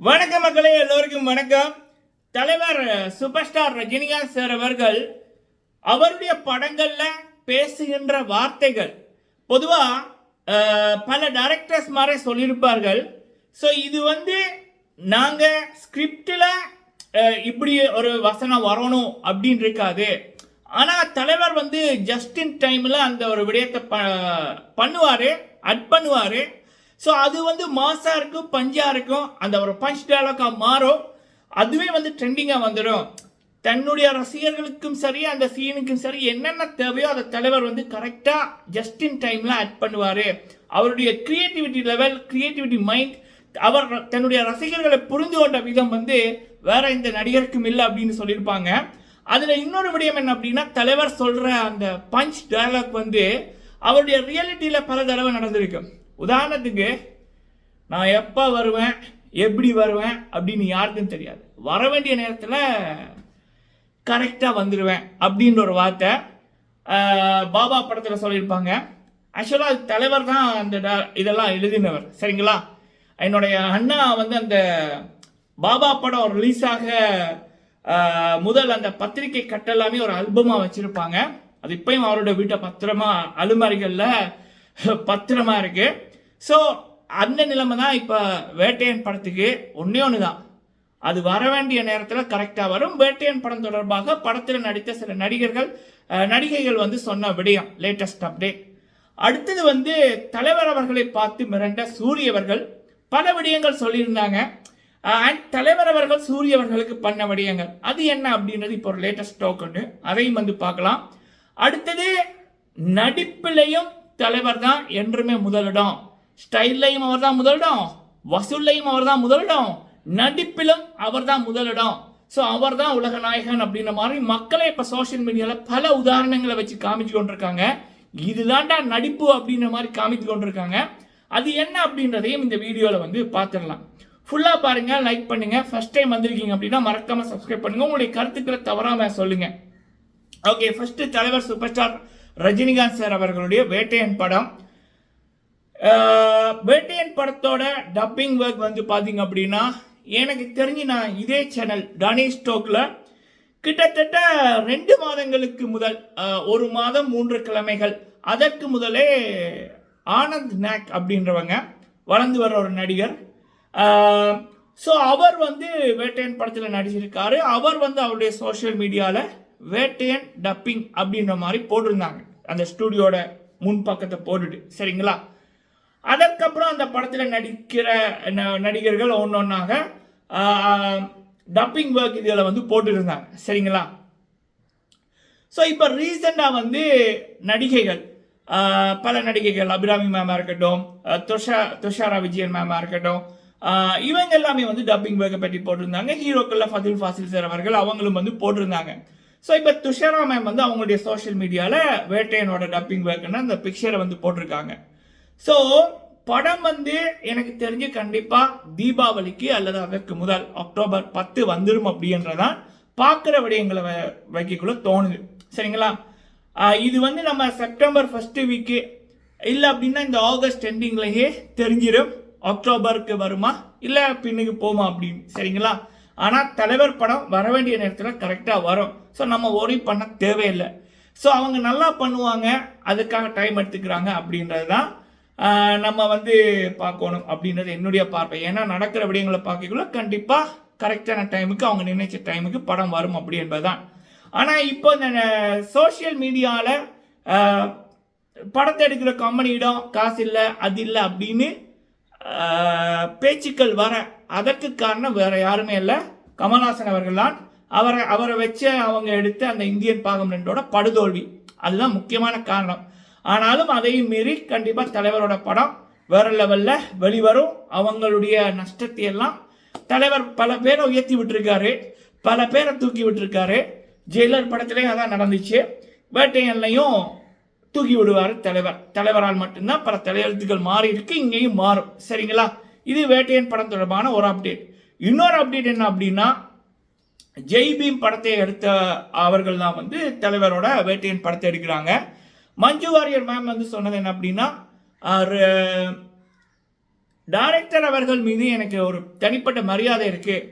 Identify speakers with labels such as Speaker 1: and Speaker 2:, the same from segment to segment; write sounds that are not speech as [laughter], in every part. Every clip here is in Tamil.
Speaker 1: வணக்கம் மக்களே எல்லோருக்கும் வணக்கம். தலைவர் சூப்பர் ஸ்டார் ரஜினிகாந்த் சார் அவர்கள் அவருடைய படங்களில் பேசுகின்ற வார்த்தைகள் பொதுவாக பல டைரக்டர்ஸ் மாதிரி சொல்லியிருப்பார்கள். ஸோ இது வந்து நாங்கள் ஸ்கிரிப்டில் இப்படி ஒரு வசனம் வரணும் அப்படின்னு இருக்காது ஆனால் தலைவர் வந்து ஜஸ்டின் டைமில் அந்த ஒரு விடயத்தை ப பண்ணுவார் அட் பண்ணுவார். ஸோ அது வந்து மாஸாக இருக்கும் பஞ்சாக இருக்கும் அந்த ஒரு பஞ்ச் டயலாக்கா மாறும். அதுவே வந்து ட்ரெண்டிங்காக வந்துடும் தன்னுடைய ரசிகர்களுக்கும் சரி அந்த சீனுக்கும் சரி என்னென்ன தேவையோ அந்த தலைவர் வந்து கரெக்டாக ஜஸ்டின் டைமில் ஆட் பண்ணுவார். அவருடைய க்ரியேட்டிவிட்டி லெவல் க்ரியேட்டிவிட்டி மைண்ட் அவர் தன்னுடைய ரசிகர்களை புரிந்து கொண்ட விதம் வந்து வேற இந்த நடிகருக்கும் இல்லை அப்படின்னு சொல்லியிருப்பாங்க. அதில் இன்னொரு விடயம் என்ன அப்படின்னா தலைவர் சொல்கிற அந்த பஞ்ச் டயலாக் வந்து அவருடைய ரியாலிட்டியில் பல தடவை நடந்திருக்கு. உதாரணத்துக்கு நான் எப்போ வருவேன் எப்படி வருவேன் அப்படின்னு யாருக்கும் தெரியாது. வர வேண்டிய நேரத்தில் கரெக்டாக வந்துடுவேன் அப்படின்ற ஒரு வார்த்தை பாபா படத்தில் சொல்லியிருப்பாங்க. ஆக்சுவலாக அது தலைவர் தான் அந்த இதெல்லாம் எழுதினவர். சரிங்களா? என்னுடைய அண்ணா வந்து அந்த பாபா படம் ரிலீஸ் ஆக முதல் அந்த பத்திரிகை கட்டெல்லாமே ஒரு அல்பமாக வச்சுருப்பாங்க. அது இப்பயும் அவரோட வீட்டை பத்திரமா அலுமாரிகளில் பத்திரமா இருக்குது ஸோ அந்த நிலைமை தான் இப்போ வேட்டையன் படத்துக்கு ஒன்றே ஒன்று தான் அது வர வேண்டிய நேரத்தில் கரெக்டாக வரும். வேட்டையன் படம் தொடர்பாக படத்தில் நடித்த சில நடிகர்கள் நடிகைகள் வந்து சொன்ன விடயம் லேட்டஸ்ட் அப்டேட் அடுத்தது வந்து தலைவர் அவர்களை பார்த்து மிரண்ட சூரியவர்கள் பல விடயங்கள் சொல்லியிருந்தாங்க. அண்ட் தலைவர் அவர்கள் சூரியவர்களுக்கு பண்ண விடயங்கள். அது என்ன அப்படின்றது இப்போ ஒரு லேட்டஸ்ட் டோக்கன் அதையும் வந்து பார்க்கலாம். அடுத்தது நடிப்பிலையும் தலைவர் தான் என்றுமே முதலிடம். ஸ்டைல்லையும் அவர் தான் முதலிடம் வசூல்லையும் அவர் தான் முதலிடம் நடிப்பிலும் அவர் தான் முதலிடம் ஸோ அவர் தான் உலக நாயகன் அப்படின்ற மாதிரி மக்களை இப்போ சோஷியல் மீடியாவில் பல உதாரணங்களை வச்சு காமிச்சு கொண்டிருக்காங்க. இதுதான்டா நடிப்பு அப்படின்ற மாதிரி காமிச்சு கொண்டிருக்காங்க. அது என்ன அப்படின்றதையும் இந்த வீடியோவில் வந்து பார்த்துடலாம் ஃபுல்லாக பாருங்கள் லைக் பண்ணுங்கள் ஃபஸ்ட் டைம் வந்திருக்கீங்க அப்படின்னா மறக்காமல் சப்ஸ்கிரைப் பண்ணுங்க. உங்களுடைய கருத்துக்களை தவறாமல் சொல்லுங்கள் ஓகே ஃபஸ்ட்டு தலைவர் சூப்பர் ஸ்டார் ரஜினிகாந்த் சார் அவர்களுடைய வேட்டையன் படம். வேட்டையன் படத்தோட டப்பிங் ஒர்க் வந்து பார்த்தீங்க அப்படின்னா எனக்கு தெரிஞ்சு நான் இதே சேனல் டனேஷ் ஸ்டோக்கில் கிட்டத்தட்ட ரெண்டு மாதங்களுக்கு முதல் ஒரு மாதம் மூன்று கிழமைகள் அதற்கு முதலே ஆனந்த் நாக் அப்படின்றவங்க வளர்ந்து வர ஒரு நடிகர். ஸோ அவர் வந்து வேட்டையன் படத்தில் நடிச்சிருக்காரு. அவர் வந்து அவருடைய சோஷியல் மீடியாவில் வேட்டையன் டப்பிங் அப்படின்ற மாதிரி போட்டிருந்தாங்க. அந்த ஸ்டூடியோட முன் பக்கத்தை போட்டுட்டு. சரிங்களா? அதற்கப்புறம் அந்த படத்தில் நடிக்கிற ந- நடிகர்கள் ஒன்றாக டப்பிங் ஒர்க் இதில் வந்து போட்டுருந்தாங்க. சரிங்களா? ஸோ இப்போ ரீசெண்டாக வந்து நடிகைகள் பல நடிகைகள் அபிராமி மேமாக இருக்கட்டும் துஷா துஷாரா விஜயன் மேமாக இருக்கட்டும் இவங்க எல்லாமே வந்து டப்பிங் ஒர்க்கை பற்றி போட்டிருந்தாங்க. ஹீரோக்களில் ஃபதில் ஃபாசில் சார் அவர்கள் அவங்களும் வந்து போட்டிருந்தாங்க. ஸோ இப்போ துஷாரா மேம் வந்து அவங்களுடைய சோஷியல் மீடியாவில் வேட்டையனோட டப்பிங் ஒர்க்குன்னு அந்த பிக்சரை வந்து போட்டிருக்காங்க. ஸோ படம் வந்து எனக்கு தெரிஞ்சு கண்டிப்பாக தீபாவளிக்கு அல்லது அதற்கு முதல் அக்டோபர் பத்து வந்துடும் அப்படின்றதான் பார்க்குற விடயங்களை வ- வைக்கக்குள்ள தோணுது. சரிங்களா? இது வந்து நம்ம செப்டம்பர் ஃபஸ்ட்டு வீக்கு இல்லை அப்படின்னா இந்த ஆகஸ்ட் எண்டிங்லேயே தெரிஞ்சிடும் அக்டோபருக்கு வருமா? இல்லை பின்னுக்கு போமா அப்படின்னு. சரிங்களா? ஆனால் தலைவர் படம் வர வேண்டிய நேரத்தில் கரெக்டாக வரும். ஸோ நம்ம ஒரி பண்ண தேவையில்லை. ஸோ அவங்க நல்லா பண்ணுவாங்க. அதுக்காக டைம் எடுத்துக்கிறாங்க அப்படின்றது தான் நம்ம வந்து பார்க்கணும் அப்படின்றது என்னுடைய பார்வை. ஏன்னா நடக்கிற விடயங்களை பார்க்கக்குள்ள கண்டிப்பாக கரெக்டான டைமுக்கு அவங்க நினைச்ச டைமுக்கு படம் வரும் அப்படி என்பதுதான். ஆனால் இப்போ இந்த சோஷியல் மீடியாவில் படத்தை எடுக்கிற கம்பெனியிடம் காசு இல்லை அது இல்லை அப்படின்னு பேச்சுக்கள் வர அதற்கு காரணம் வேற யாருமே இல்லை. கமல்ஹாசன் அவர்கள் தான். அவரை அவரை வச்சு அவங்க எடுத்து அந்த இந்தியன் பாகம் ரெண்டோட படுதோல்வி. அதுதான் முக்கியமான காரணம். ஆனாலும் அதையும் மீறி கண்டிப்பாக தலைவரோட படம் வேற லெவலில் வெளிவரும். அவங்களுடைய நஷ்டத்தை எல்லாம் தலைவர் பல பேரை உயர்த்தி விட்டுருக்காரு. பல பேரை தூக்கி விட்டுருக்காரு. ஜெயிலர் படத்திலையும் அதான் நடந்துச்சு. வேட்டையன்லையும் தூக்கி விடுவார் தலைவர். தலைவரால் மட்டும்தான் பல தலையெழுத்துக்கள் மாறி இருக்கு இங்கேயும் மாறும். சரிங்களா? இது வேட்டையன் படம் தொடர்பான ஒரு அப்டேட் இன்னொரு அப்டேட் என்ன அப்படின்னா ஜெய்பீம் படத்தை எடுத்த அவர்கள் தான் வந்து தலைவரோட வேட்டையன் படத்தை எடுக்கிறாங்க. மஞ்சு வாரியர் மேம் வந்து சொன்னது என்ன அப்படின்னா டைரக்டர் அவர்கள் மீது எனக்கு ஒரு தனிப்பட்ட மரியாதை இருக்குது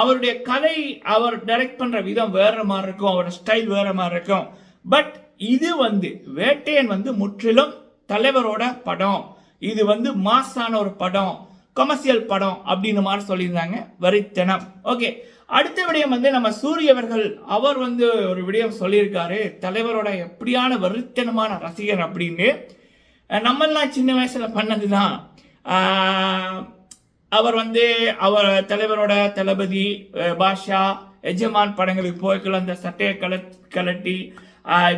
Speaker 1: அவருடைய கதை அவர் டைரக்ட் பண்ணுற விதம் வேற மாதிரி இருக்கும் அவரோட ஸ்டைல் வேற மாதிரி இருக்கும். பட் இது வந்து வேட்டையன் வந்து முற்றிலும் தலைவரோட படம். இது வந்து மாசான ஒரு படம் கமர்ஷியல் படம் அப்படின்னு மாதிரி சொல்லியிருந்தாங்க. வரித்தனம். ஓகே அடுத்த விடயம் வந்து நம்ம சூரிய அவர்கள் அவர் வந்து ஒரு விடயம் சொல்லியிருக்காரு. தலைவரோட எப்படியான வருத்தனமான ரசிகர் அப்படின்னு. நம்மெல்லாம் சின்ன வயசில் பண்ணது தான் அவர் வந்து அவர் தலைவரோட தளபதி பாஷா எஜமான் படங்களுக்கு போய்க்குள்ள அந்த சட்டையை கல கலட்டி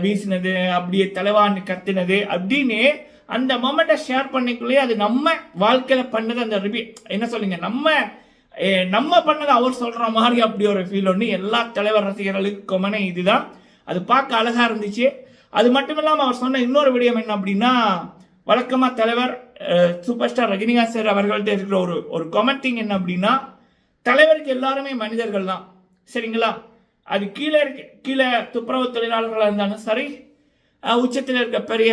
Speaker 1: வீசினது அப்படியே தலைவான்னு கத்தினது அப்படின்னு அந்த மொமெண்ட்டை ஷேர் பண்ணிக்குள்ளேயே அது நம்ம வாழ்க்கையில் பண்ணது அந்த ரிவ்யூ என்ன சொல்லுங்க நம்ம நம்ம பண்ணதை அவர் சொல்கிற மாதிரி அப்படி ஒரு ஃபீல் ஒன்று எல்லா தலைவர் ரசிகர்களுக்குமான இதுதான். அது பார்க்க அழகாக இருந்துச்சு. அது மட்டும் இல்லாமல் அவர் சொன்ன இன்னொரு விடயம் என்ன அப்படின்னா வழக்கமாக தலைவர் சூப்பர் ஸ்டார் ரஜினிகாந்த் சார் அவர்கள்ட்ட இருக்கிற ஒரு ஒரு கொமெண்டிங் என்ன அப்படின்னா தலைவருக்கு எல்லாருமே மனிதர்கள் தான். சரிங்களா? அது கீழே இருக்க கீழே துப்புரவு தொழிலாளர்களாக இருந்தாலும் சரி உச்சத்தில் இருக்க பெரிய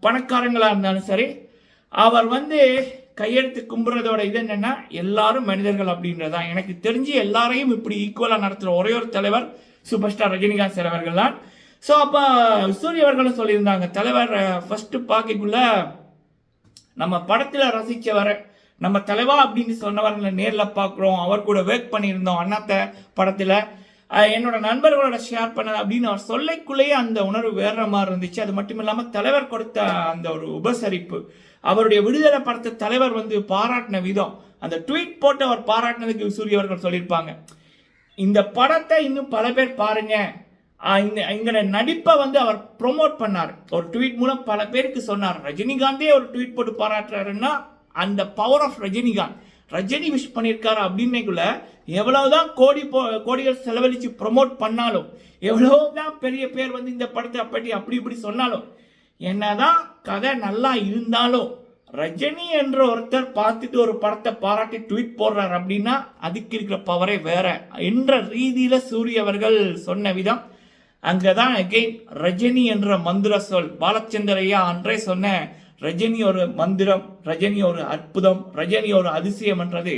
Speaker 1: பணக்காரங்களாக இருந்தாலும் சரி அவர் வந்து கையெழுத்து கும்புறதோட இது என்னென்னா எல்லாரும் மனிதர்கள் அப்படின்றதான் எனக்கு தெரிஞ்சு எல்லாரையும் இப்படி ஈக்குவலாக நடத்துகிற ஒரே ஒரு தலைவர் சூப்பர் ஸ்டார் ரஜினிகாந்த் சார் அவர்கள் தான். ஸோ அப்போ சூரிய அவர்களும் சொல்லியிருந்தாங்க தலைவர் ஃபஸ்ட்டு பார்க்கக்குள்ள நம்ம படத்தில் ரசித்தவர் நம்ம தலைவா அப்படின்னு சொன்னவர்களை நேரில் பார்க்குறோம். அவர் கூட ஒர்க் பண்ணியிருந்தோம் அண்ணாத்த படத்தில். என்னோட நண்பர்களோட ஷேர் பண்ணது அப்படின்னு அவர் சொல்லைக்குள்ளேயே அந்த உணர்வு வேற மாதிரி இருந்துச்சு. அது மட்டும் இல்லாமல் தலைவர் கொடுத்த அந்த ஒரு உபசரிப்பு. அவருடைய விடுதலை படத்தை தலைவர் வந்து பாராட்டின விதம். அந்த ட்வீட் போட்டு அவர் பாராட்டினதுக்கு சூரிய அவர்கள் சொல்லியிருப்பாங்க. இந்த படத்தை இன்னும் பல பேர் பாருங்க. இந்த எங்களோட நடிப்பை வந்து அவர் ப்ரொமோட் பண்ணார். ஒரு ட்வீட் மூலம் பல பேருக்கு சொன்னார். ரஜினிகாந்தே ஒரு ட்வீட் போட்டு பாராட்டுறாருன்னா அந்த power of Rajinikanth. Rajini wish பண்ணியிருக்காரு அப்படின்னைக்குள்ள எவ்வளவுதான் கோடி போ- கோடிகள் செலவழித்து ப்ரோமோட் பண்ணாலும் எவ்வளவுதான் பெரிய பேர் வந்து இந்த படத்தை அப்படி அப்படி இப்படி சொன்னாலும் என்னதான் கதை நல்லா இருந்தாலும் ரஜினி என்ற ஒருத்தர் பார்த்துட்டு ஒரு படத்தை பாராட்டி ட்வீட் போடுறார் அப்படின்னா அதுக்கு இருக்கிற பவரே வேற. என்ற ரீதியில் சூரிய அவர்கள் சொன்ன விதம். அங்கே தான் அகைன் ரஜினி என்ற மந்திர சொல் பாலச்சந்திரையா அன்றே சொன்ன ரஜினி ஒரு மந்திரம் ரஜினி ஒரு அற்புதம் ரஜினி ஒரு அதிசயம்ன்றது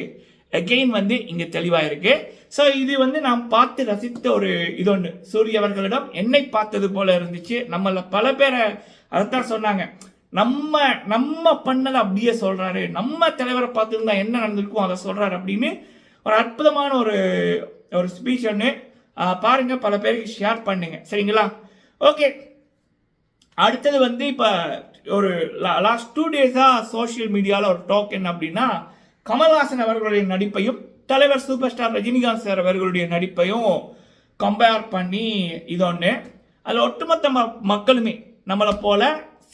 Speaker 1: எகெயின் வந்து இங்கே தெளிவாக இருக்கு ஸோ இது வந்து நாம் பார்த்து ரசித்த ஒரு இது ஒன்று சூரிய அவர்களிடம் என்னை பார்த்தது போல இருந்துச்சு. நம்மள பல பேரை அதைத்தான் சொன்னாங்க. நம்ம நம்ம பண்ணதை அப்படியே சொல்றாரு. நம்ம தலைவரை பார்த்துருந்தா என்ன நடந்திருக்கும்? அதை சொல்றாரு அப்படின்னு ஒரு அற்புதமான ஒரு ஒரு ஸ்பீச் ஒன்று பாருங்கள் பாருங்க பல பேருக்கு ஷேர் பண்ணுங்க. சரிங்களா? ஓகே அடுத்தது வந்து இப்போ ஒரு லாஸ்ட் டூ டேஸாக சோஷியல் மீடியாவில் ஒரு டாக் என்ன அப்படின்னா கமல்ஹாசன் அவர்களுடைய நடிப்பையும் தலைவர் சூப்பர் ஸ்டார் ரஜினிகாந்த் சார் அவர்களுடைய நடிப்பையும் கம்பேர் பண்ணி இது ஒன்று அதில் ஒட்டுமொத்த ம மக்களுமே நம்மளை போல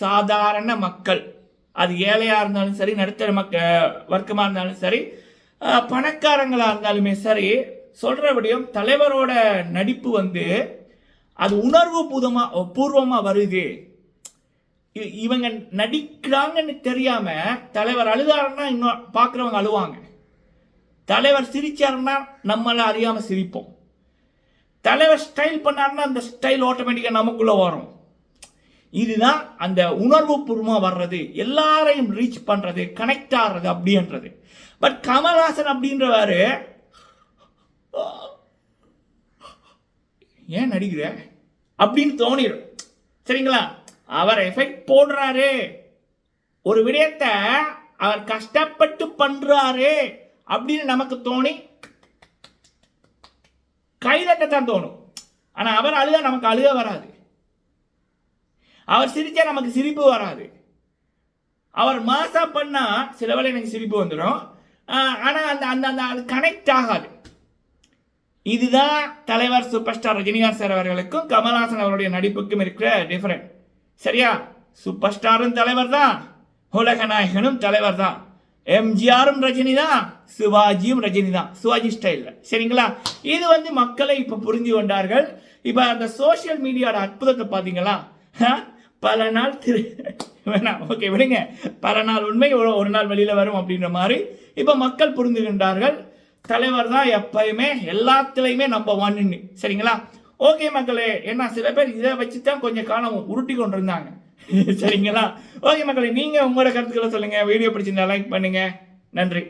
Speaker 1: சாதாரண மக்கள் அது ஏழையாக இருந்தாலும் சரி நடுத்தர மக்க வர்க்கமாக இருந்தாலும் சரி பணக்காரங்களாக இருந்தாலுமே சரி சொல்கிறபடியும் தலைவரோட நடிப்பு வந்து அது உணர்வு பூதமாக பூர்வமாக வருது. இவங்க நடிக்கிறாங்கன்னு தெரியாம தலைவர் அழுதாருன்னா இன்னும் பார்க்குறவங்க அழுவாங்க. தலைவர் சிரிச்சாருன்னா நம்மள அறியாமல் சிரிப்போம். தலைவர் ஸ்டைல் பண்ணாருன்னா அந்த ஸ்டைல் ஆட்டோமேட்டிக்காக நமக்குள்ளே வரும். இதுதான் அந்த உணர்வு பூர்வமாக வர்றது. எல்லாரையும் ரீச் பண்ணுறது கனெக்ட் ஆகிறது அப்படின்றது. பட் கமல்ஹாசன் அப்படின்றவாரு ஏன் நடிக்கிற? அப்படின்னு தோணிடும் சரிங்களா? அவர் எஃபெக்ட் போடுறாரு. ஒரு விடயத்தை அவர் கஷ்டப்பட்டு பண்றாரு அப்படின்னு நமக்கு தோணி கைதட்டத்தான் தோணும். ஆனால் அவர் அழுக நமக்கு அழுக வராது. அவர் சிரித்தா நமக்கு சிரிப்பு வராது. அவர் மாசா பண்ணால் சில வேளை எனக்கு சிரிப்பு வந்துடும் ஆனால் அந்த அந்த அந்த அது கனெக்ட் ஆகாது. இதுதான் தலைவர் சூப்பர் ஸ்டார் ரஜினிகாந்த் சார் அவர்களுக்கும் கமல்ஹாசன் அவருடைய நடிப்புக்கும் இருக்கிற டிஃபரெண்ட் சரியா? சூப்பர் ஸ்டாரும் தலைவர் தான் உலக நாயகனும் தலைவர் தான் எம்ஜிஆரும் ரஜினி தான் சிவாஜியும் ரஜினி தான் சிவாஜி ஸ்டைலில் சரிங்களா? இது வந்து மக்களை இப்போ புரிஞ்சு கொண்டார்கள். இப்போ அந்த சோஷியல் மீடியாவோட அற்புதத்தை பார்த்தீங்களா பல நாள் திரு வேணாம் ஓகே விடுங்க. பல நாள் உண்மை ஒரு ஒரு நாள் வெளியில் வரும் அப்படின்ற மாதிரி இப்போ மக்கள் புரிந்துகின்றார்கள் தலைவர் தான் எப்பயுமே எல்லாத்துலேயுமே நம்ம ஒன்னு சரிங்களா? ஓகே மக்களே. ஏன்னா சில பேர் இதை வச்சு தான் கொஞ்சம் காலம் உருட்டி கொண்டு இருந்தாங்க [laughs] சரிங்களா? ஓகே மக்களே நீங்கள் உங்களோட கருத்துக்களை சொல்லுங்கள் வீடியோ பிடிச்சிருந்தா லைக் பண்ணுங்கள் நன்றி.